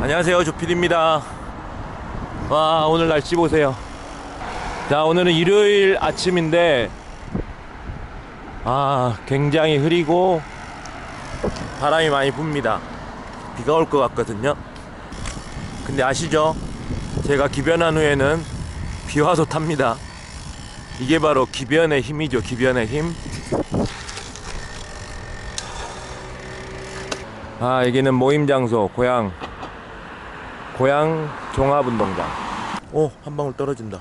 안녕하세요 조필입니다. 와 오늘 날씨 보세요. 자 오늘은 일요일 아침인데 아 굉장히 흐리고 바람이 많이 붑니다. 비가 올 것 같거든요. 근데 아시죠? 제가 기변한 후에는 비 와도 탑니다. 이게 바로 기변의 힘이죠 기변의 힘. 아, 여기는 모임 장소, 고향. 고향 종합운동장. 오, 한 방울 떨어진다.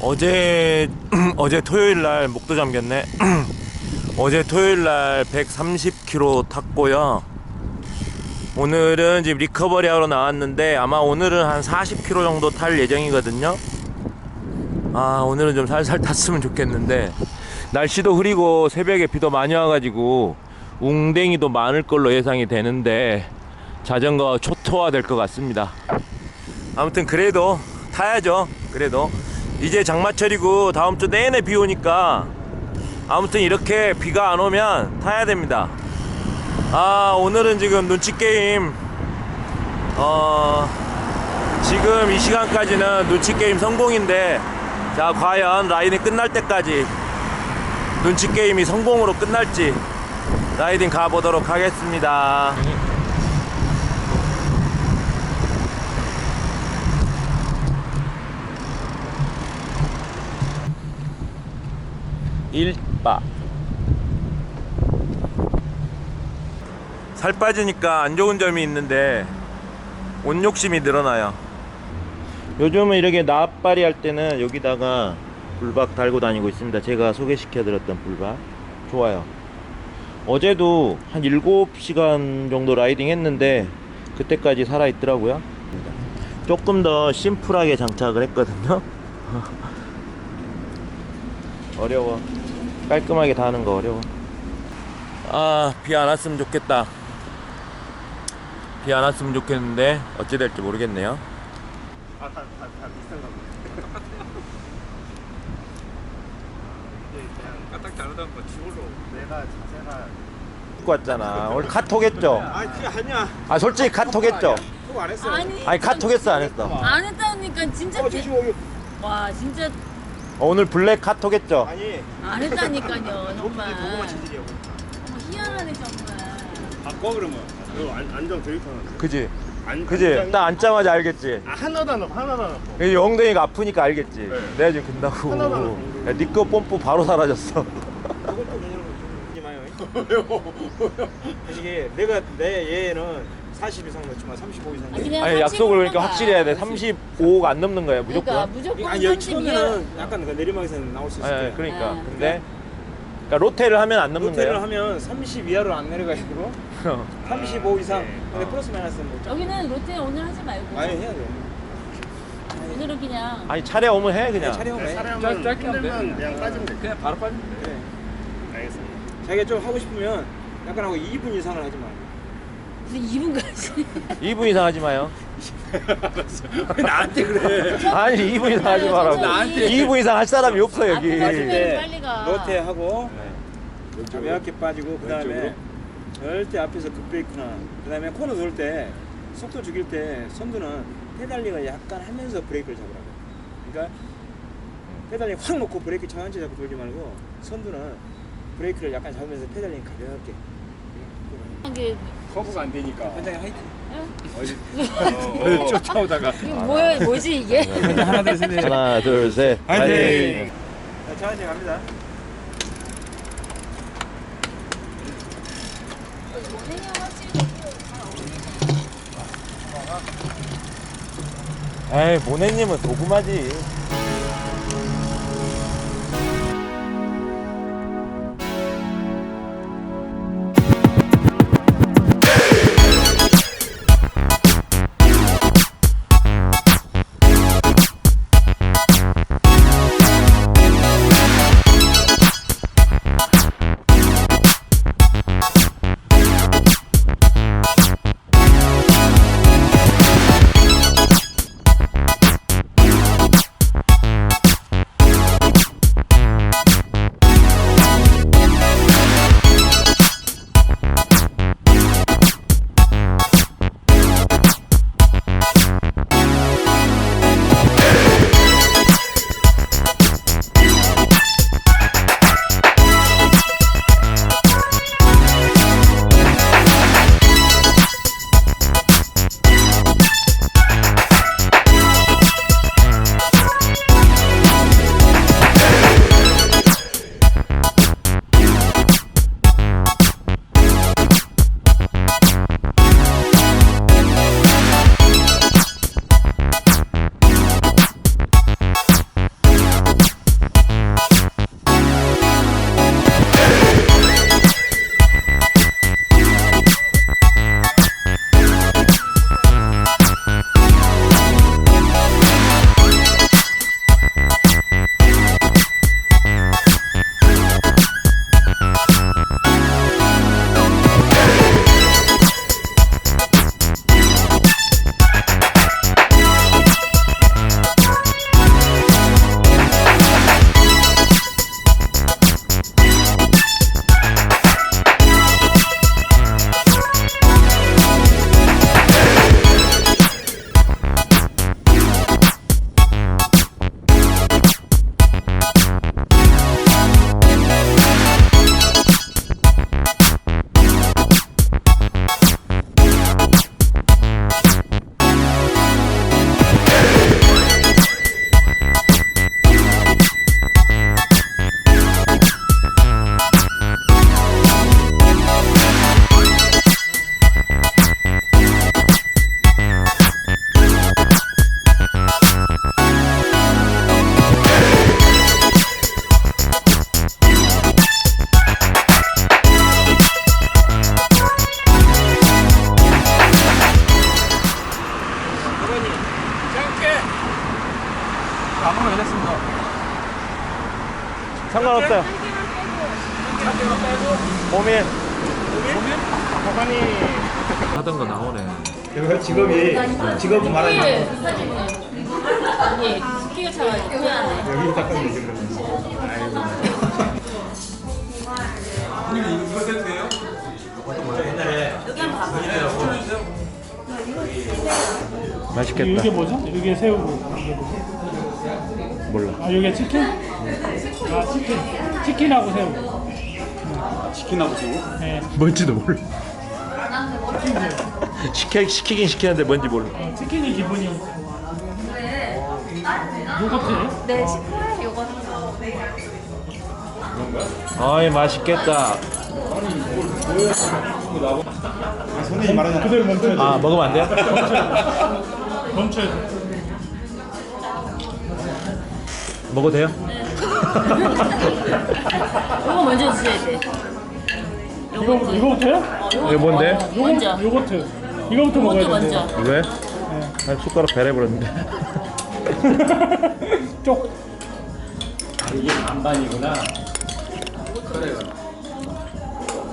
어제, 어제 토요일 날 목도 잠겼네. 어제 토요일 날 130km 탔고요. 오늘은 지금 리커버리 하러 나왔는데 아마 오늘은 한 40km 정도 탈 예정이거든요. 아, 오늘은 좀 살살 탔으면 좋겠는데 날씨도 흐리고 새벽에 비도 많이 와 가지고 웅댕이도 많을 걸로 예상이 되는데 자전거 초토화 될 것 같습니다. 아무튼 그래도 타야죠. 그래도 이제 장마철이고 다음 주 내내 비 오니까 아무튼 이렇게 비가 안 오면 타야 됩니다. 아 오늘은 지금 눈치 게임 어 지금 이 시간까지는 눈치 게임 성공인데 자 과연 라인이 끝날 때까지 눈치 게임이 성공으로 끝날지 라이딩 가보도록 하겠습니다. 일바 살 빠지니까 안 좋은 점이 있는데 옷 욕심이 늘어나요. 요즘은 이렇게 나팔이 할 때는 여기다가 불박 달고 다니고 있습니다. 제가 소개시켜 드렸던 불박. 좋아요. 어제도 한 7시간 정도 라이딩 했는데 그때까지 살아 있더라고요. 조금 더 심플하게 장착을 했거든요. 어려워. 깔끔하게 다 하는 거 어려워. 아, 비 안 왔으면 좋겠다. 비 안 왔으면 좋겠는데 어찌 될지 모르겠네요. 아, 다, 다, 다 비슷한가 보네. 까딱 다르다는 거 지울로 내가 자세가 입고 왔잖아. 오늘 카톡 했죠? 아, 그게 아니야. 아, 솔직히 카톡 했죠? 그거 안 했어. 아니 아니, 카톡 했어, 안 했어? 안 했다니까 진짜 어. 와 진짜 어, 오늘 블랙 카톡 했죠? 아니, 안 했다니까요 정말. 어머, 희한하네 정말 바꿔 그러면. 이거 안, 안정 데이터는. 그지? 안, 그지? 안정- 딱 앉자마자 알겠지? 아, 하나도 안 넣고, 하나도 안 넣고. 이 엉덩이가 아프니까 알겠지? 네. 내가 지금. 하나도 안. 야, 니꺼 뽐뿌 바로 사라졌어. 이게 내가 내 얘는 40 이상 넣지만 35 이상. 아, 그냥 아니, 30 약속을 그러니까 넘어가. 확실히 해야 돼. 35가 안 넘는 거야, 무조건. 그러니까 무조건 아니 여기 30이야 처음에는 약간 그 내리막에서 나올 수 있을 예, 때. 그러니까. 아. 근데, 그러니까 로테를 하면 안 넘는 로테를 거야. 하면 30 이하로 안 내려가지고 35 이상. 근데 플러스 마이너스는 뭐 여기는 롯데 오늘 하지 말고 아니 해야 돼. 오늘은 그냥 아니, 차례 오면 해, 그냥. 촬영을 해. 짧- 짧게 하면 돼. 그냥 빠지면 돼. 그냥 바로 빠지면 돼. 네. 알겠습니다. 자기가 좀 하고 싶으면 약간 하고 2분 이상을 하지 마. 무슨 2분까지 2분 이상 하지 마요. 왜 나한테 그래? 아니, 2분 이상 하지 마라고. 나한테. 2분 이상 할 사람이 없어, 여기. 네. 빨리 가. 로테 하고 네. 가볍게 빠지고 그 다음에 절대 앞에서 급브레이크나 그 다음에 코너 돌 때 속도 죽일 때 선두는 페달링을 약간 하면서 브레이크를 잡으라고. 그러니까 페달링 확 놓고 브레이크 천천히 잡고 돌지 말고 선두는 브레이크를 약간 잡으면서 페달링 가볍게. 이게 커브가 안 되니까. 현장에 화이팅. 어, 쫓아오다가. 이게 뭐야 뭐지 이게 하나 둘 셋. 하나, 둘, 셋. 화이팅! 자, 천천히 갑니다. 에이, 모네님은 도구마지. 을 했습니다. 상관없어요. 고민. 고민? 하던 거 나오네. 여기 직업이 직업 말하는 거. 여기 잠깐 이거 세트예요? 맛있겠다. 이게 뭐죠? 이게 새우고. 몰라. 아 이게 치킨? 아 치킨 치킨하고 새우 치킨하고 새우? 네 뭔지도 몰라. 시켜 시키긴 시키는데 뭔지 몰라. 어, 치킨이 기본이 요거트예요? 네, 10회 요거트. 어이 맛있겠다. 손님이 말하잖아. 그대로 멈춰야 돼 아 먹으면 안 돼요? 멈춰야 돼 먹어도 돼요? 이거 먼저 드셔야 돼. 이거, 요거트. 이거부터요? 이게 뭔데? 요거, 먼저. 요거트 이거부터 먹어야 요거트 돼 먼저. 이거요? 아, 숟가락 배려버렸는데. 쪽 아, 이게 반반이구나. 그래요.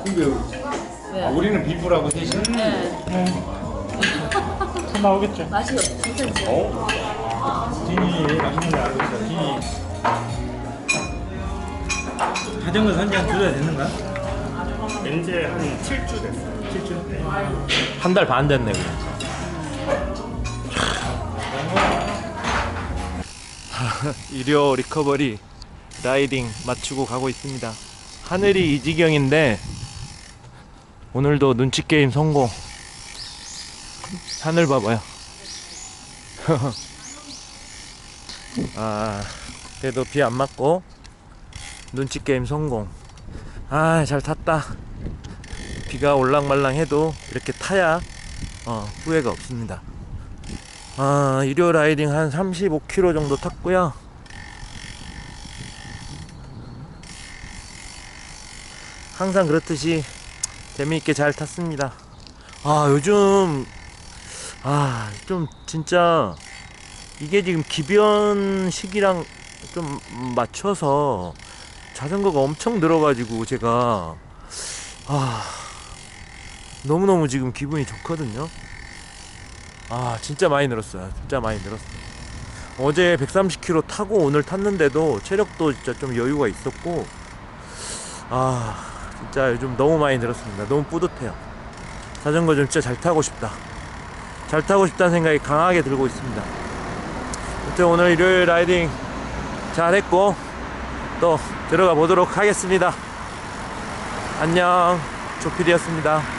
근데 왜? 아, 우리는 비프라고 대신 네. 네. 다 나오겠죠 맛이 없어. 괜찮지? 진이 맛있는 거 알고 있어. 진이. 자전거 선장 줄여야 되는 거야? 이제 한 7주 됐어요 7주? 한달 반 됐네 그냥. 일요 리커버리 라이딩 마치고 가고 있습니다. 하늘이 이 지경인데 오늘도 눈치 게임 성공. 하늘 봐봐요. 아 그래도 비 안 맞고 눈치 게임 성공. 아 잘 탔다. 비가 올랑말랑 해도 이렇게 타야 어, 후회가 없습니다. 아, 일요 라이딩 한 35km 정도 탔고요. 항상 그렇듯이 재미있게 잘 탔습니다. 아, 요즘 아, 좀 진짜 이게 지금 기변 시기랑 좀 맞춰서 자전거가 엄청 늘어가지고 제가 아 너무너무 지금 기분이 좋거든요. 아 진짜 많이 늘었어요. 진짜 많이 늘었어요. 어제 130km 타고 오늘 탔는데도 체력도 진짜 좀 여유가 있었고 아 진짜 요즘 너무 많이 늘었습니다. 너무 뿌듯해요. 자전거 좀 진짜 잘 타고 싶다. 잘 타고 싶다는 생각이 강하게 들고 있습니다. 아무튼 오늘 일요일 라이딩 잘 했고 또 들어가 보도록 하겠습니다. 안녕 조필이었습니다.